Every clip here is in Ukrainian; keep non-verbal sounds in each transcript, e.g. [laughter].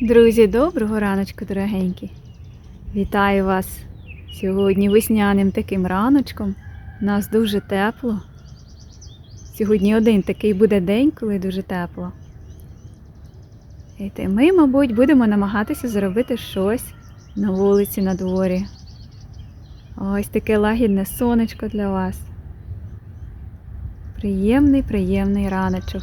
Друзі, доброго раночку, дорогенькі. Вітаю вас сьогодні весняним таким раночком. У нас дуже тепло. Сьогодні один такий буде день, коли дуже тепло. І ми, мабуть, будемо намагатися зробити щось на вулиці на дворі. Ось таке лагідне сонечко для вас. Приємний, приємний раночок.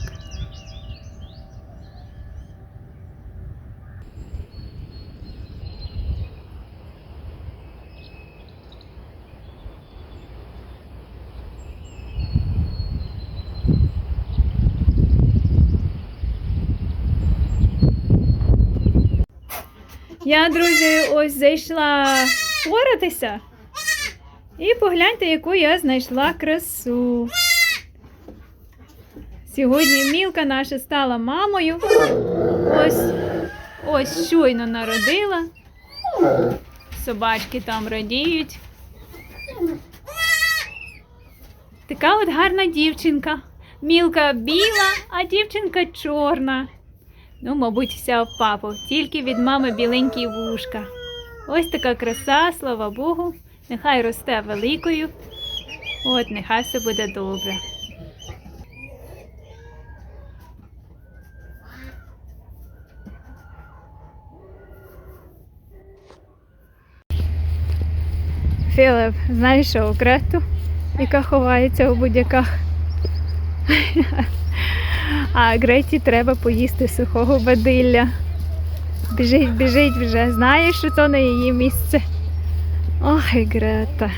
Я, друзі, ось зайшла поратися. І погляньте, яку я знайшла красу. Сьогодні Мілка наша стала мамою. Ось, ось щойно народила. Собачки там радіють. Така от гарна дівчинка. Мілка біла, а дівчинка чорна. Ну, мабуть, вся в папу, тільки від мами біленькі вушка. Ось така краса, слава Богу. Нехай росте великою. От, нехай все буде добре. Філіп знайшов крету, яка ховається у будь-яках. А Греті треба поїсти сухого бадилля. Біжить, біжить вже. Знає, що то не її місце. Ой, Грета.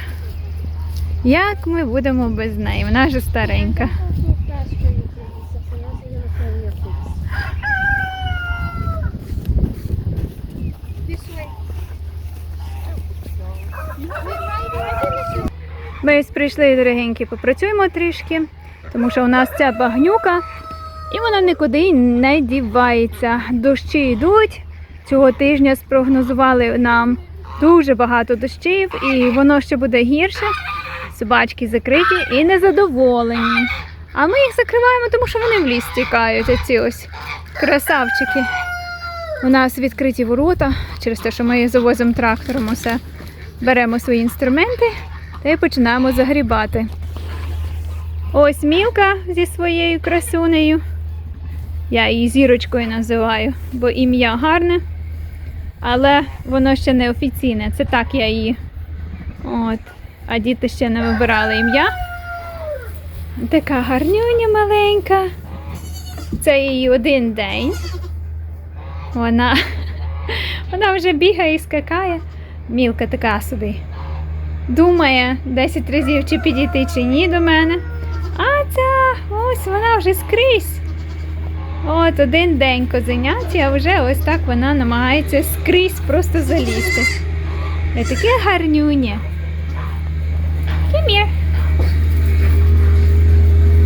Як ми будемо без неї? Вона вже старенька. Ми ось прийшли, дорогенькі, попрацюємо трішки, тому що у нас ця багнюка, і вона нікуди не дівається. Дощі йдуть. Цього тижня спрогнозували нам дуже багато дощів, і воно ще буде гірше. Собачки закриті і незадоволені. А ми їх закриваємо, тому що вони в ліс тікають, оці ось красавчики. У нас відкриті ворота через те, що ми завозимо трактором усе. Беремо свої інструменти та починаємо загрібати. Ось мілка зі своєю красунею. Я її зірочкою називаю, бо ім'я гарне, але воно ще не офіційне. Це так я її. От. А діти ще не вибирали ім'я. Така гарнюня маленька. Це її один день. Вона, [laughs] вона вже бігає і скакає. Мілка така собі. Думає 10 разів, чи підійти, чи ні до мене. А ця ось вона вже скрізь. От один день козеняті, а вже ось так вона намагається скрізь просто залізти. І таке гарнюнє. Кім'є.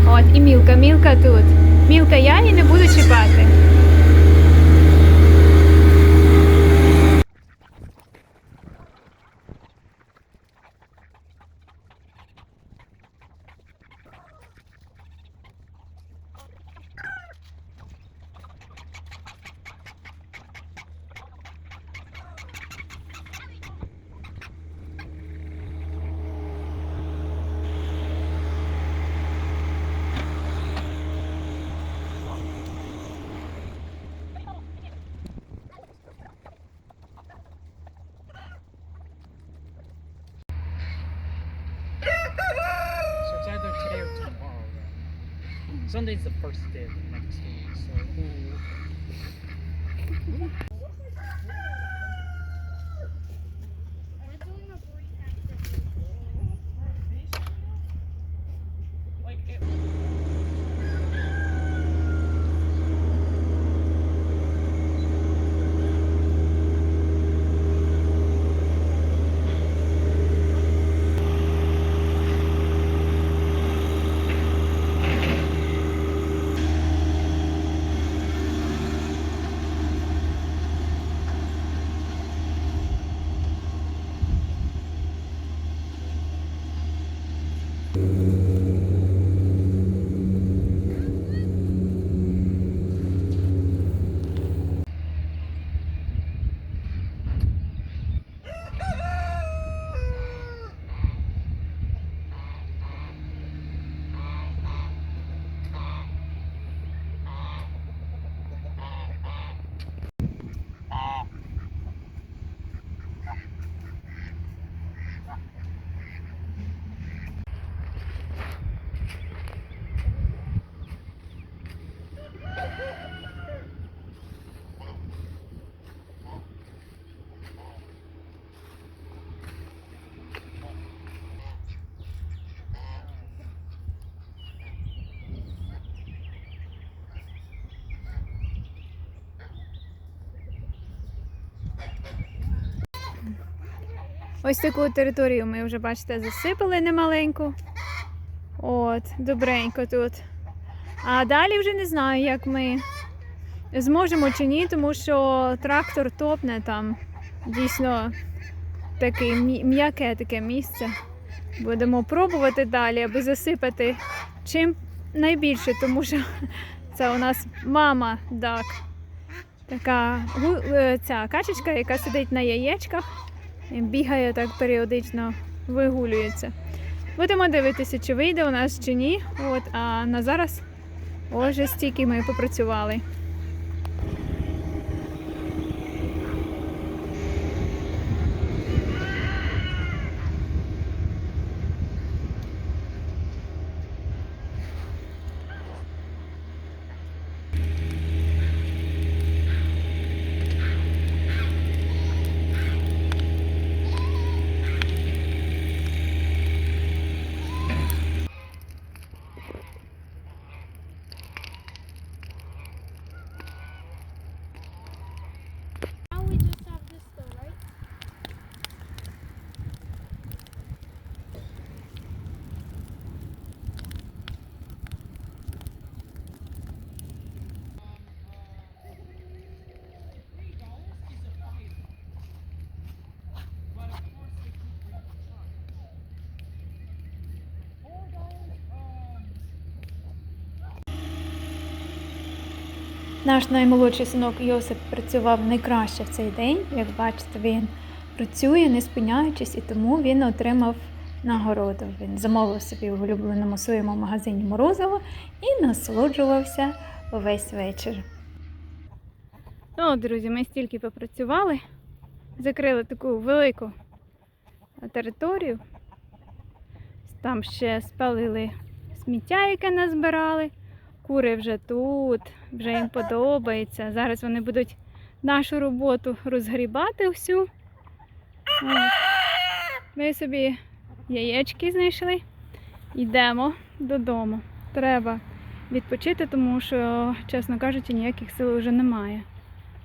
От, і мілка, мілка тут. Мілка, я її не буду чіпати. Sunday's the first day of the next week. So Ось таку територію ми вже, бачите, засипали немаленьку. От, добренько тут. А далі вже не знаю, як ми зможемо чи ні, тому що трактор топне там. Дійсно таке м'яке таке місце. Будемо пробувати далі, аби засипати чим найбільше, тому що [laughs] це у нас мама дак. Така е, ця качечка, яка сидить на яєчках, бігає так періодично, вигулюється. Будемо дивитися, чи вийде у нас чи ні. От, а на зараз вже стільки ми попрацювали. Наш наймолодший синок Йосип працював найкраще в цей день. Як бачите, він працює, не спиняючись, і тому він отримав нагороду. Він замовив собі в улюбленому своєму магазині морозиво і насолоджувався увесь вечір. Ну, друзі, ми стільки попрацювали, закрили таку велику територію. Там ще спалили сміття, яке назбирали. Кури вже тут, вже їм подобається. Зараз вони будуть нашу роботу розгрібати всю. Ми собі яєчки знайшли. Йдемо додому. Треба відпочити, тому що, чесно кажучи, ніяких сил вже немає.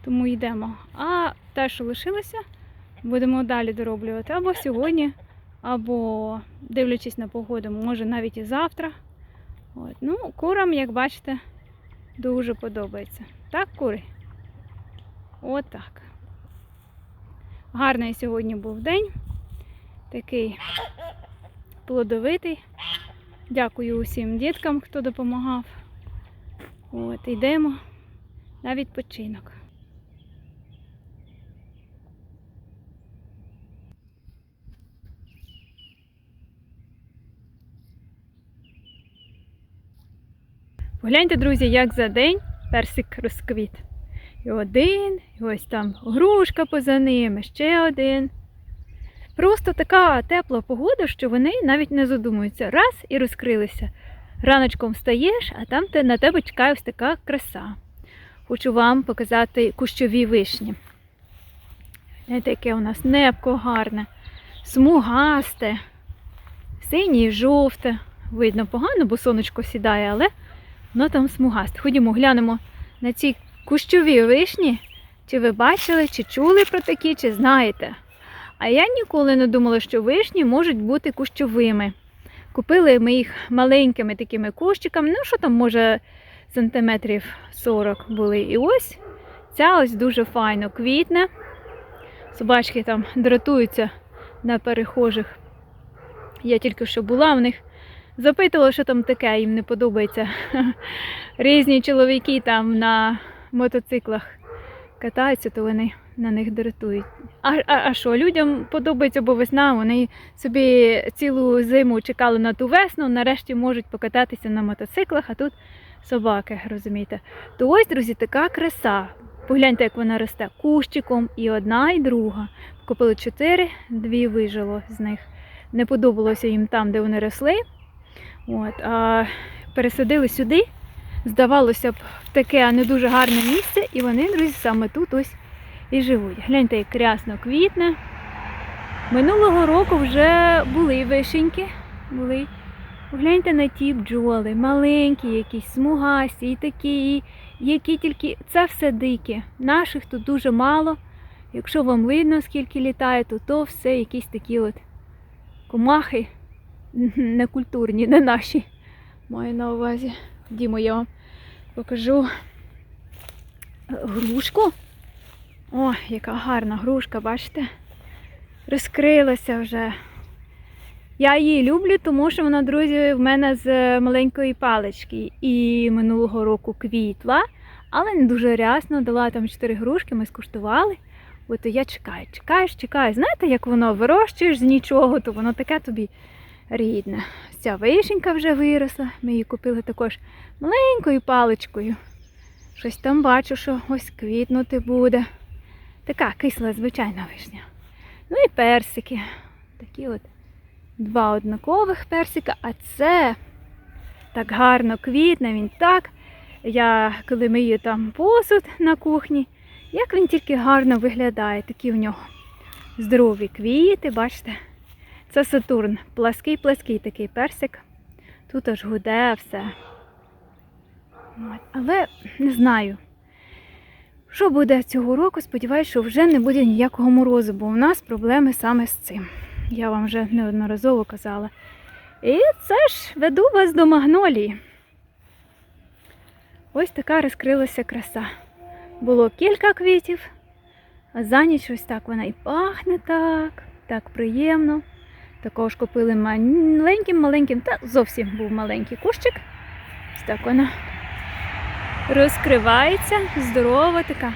Тому йдемо. А те, що лишилося, будемо далі дороблювати або сьогодні, або дивлячись на погоду, може навіть і завтра. От. Ну, курам, як бачите, дуже подобається. Так, кури? Отак. Гарний сьогодні був день. Такий плодовитий. Дякую усім діткам, хто допомагав. От, йдемо на відпочинок. Погляньте, друзі, як за день персик розквіт. І один, і ось там грушка поза ними, ще один. Просто така тепла погода, що вони навіть не задумуються. Раз і розкрилися. Раночком встаєш, а там на тебе чекає ось така краса. Хочу вам показати кущові вишні. Знаєте, яке у нас небко гарне, смугасте, синє і жовте. Видно погано, бо сонечко сідає, але воно там смугасте. Ходімо, глянемо на ці кущові вишні. Чи ви бачили, чи чули про такі, чи знаєте? А я ніколи не думала, що вишні можуть бути кущовими. Купили ми їх маленькими такими кущиками, ну що там, може, сантиметрів 40 були. І ось ця ось дуже файно квітне. Собачки там дратуються на перехожих. Я тільки що була в них. Запитувала, що там таке, їм не подобається. [laughs] Різні чоловіки там на мотоциклах катаються, то вони на них дратують. А, а, а що, людям подобається, бо весна, вони собі цілу зиму чекали на ту весну, нарешті можуть покататися на мотоциклах, а тут собаки, розумієте. То ось, друзі, така краса. Погляньте, як вона росте кущиком, і одна, і друга. Купили чотири, дві вижило з них. Не подобалося їм там, де вони росли. От, а пересадили сюди. Здавалося б, в таке не дуже гарне місце, і вони, друзі, саме тут ось і живуть. Гляньте, як рясно квітне. Минулого року вже були вишеньки. Були. Гляньте на ті бджоли, маленькі, якісь смугасті і такі, які тільки це все дикі. Наших тут дуже мало. Якщо вам видно, скільки літає, то то все якісь такі от комахи некультурні, не наші. Маю на увазі. Дімо, я вам покажу грушку. О, яка гарна грушка, бачите? Розкрилася вже. Я її люблю, тому що вона, друзі, в мене з маленької палички. І минулого року квітла, але не дуже рясно. Дала там 4 грушки, ми скуштували. От я чекаю, чекаєш, чекаєш. Знаєте, як воно вирощуєш з нічого, то воно таке тобі рідне. Ця вишенька вже виросла. Ми її купили також маленькою паличкою. Щось там бачу, що ось квітнути буде. Така кисла, звичайна вишня. Ну і персики. Такі от два однакових персика, а це так гарно квітне, він так. Я коли мию там посуд на кухні, як він тільки гарно виглядає, такі в нього здорові квіти, бачите? Це Сатурн, плаский-плаский такий персик. Тут аж гуде все. Але не знаю, що буде цього року. Сподіваюся, що вже не буде ніякого морозу, бо у нас проблеми саме з цим. Я вам вже неодноразово казала. І це ж веду вас до магнолії. Ось така розкрилася краса. Було кілька квітів, а за ніч ось так вона і пахне так, так приємно. Також купили маленьким-маленьким, та зовсім був маленький кущик. Ось так вона розкривається, здорова така,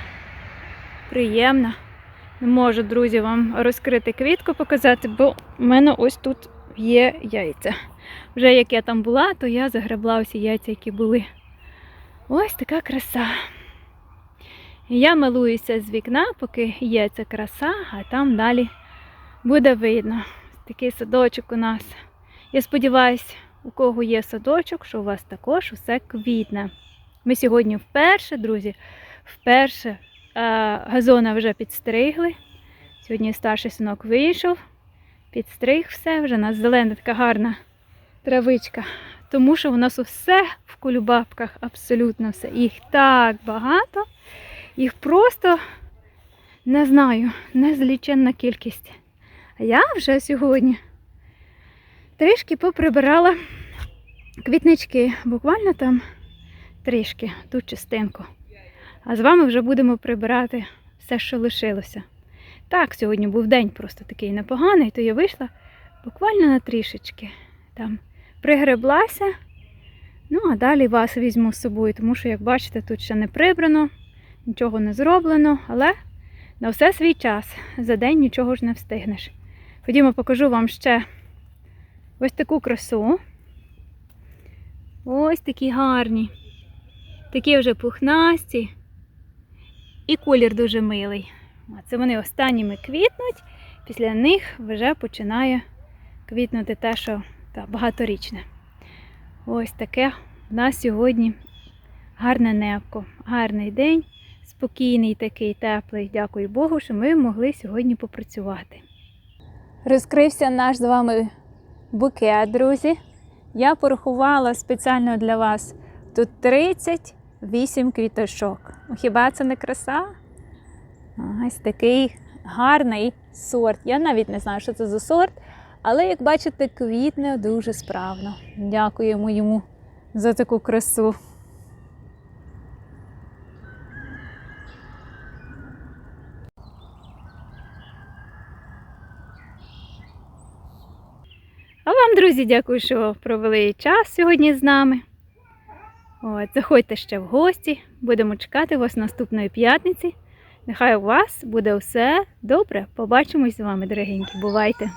приємна. Не можу, друзі, вам розкрити квітку показати, бо в мене ось тут є яйця. Вже як я там була, то я загребла усі яйця, які були. Ось така краса. Я милуюся з вікна, поки є ця краса, а там далі буде видно. Такий садочок у нас. Я сподіваюся, у кого є садочок, що у вас також усе квітне. Ми сьогодні вперше, друзі, вперше е, газони вже підстригли. Сьогодні старший синок вийшов, підстриг все, вже у нас зелена така гарна травичка. Тому що у нас усе в кулюбабках, абсолютно все. Їх так багато, їх просто не знаю, незліченна кількість. Я вже сьогодні трішки поприбирала квітнички, буквально там трішки, ту частинку. А з вами вже будемо прибирати все, що лишилося. Так, сьогодні був день просто такий непоганий, то я вийшла буквально на трішечки. Там пригреблася. Ну, а далі вас візьму з собою, тому що, як бачите, тут ще не прибрано, нічого не зроблено, але на все свій час. За день нічого ж не встигнеш. Ходімо, покажу вам ще ось таку красу. Ось такі гарні. Такі вже пухнасті. І колір дуже милий. Це вони останніми квітнуть, після них вже починає квітнути те, що та, багаторічне. Ось таке в нас сьогодні гарне небко, гарний день, спокійний такий, теплий. Дякую Богу, що ми могли сьогодні попрацювати. Розкрився наш з вами букет, друзі. Я порахувала спеціально для вас тут 38 квіточок. Ну, Хіба це не краса? Ось такий гарний сорт. Я навіть не знаю, що це за сорт, але, як бачите, квітне дуже справно. Дякуємо йому за таку красу. А вам, друзі, дякую, що провели час сьогодні з нами. От, заходьте ще в гості, будемо чекати вас наступної п'ятниці. Нехай у вас буде все добре. Побачимось з вами, дорогенькі. Бувайте!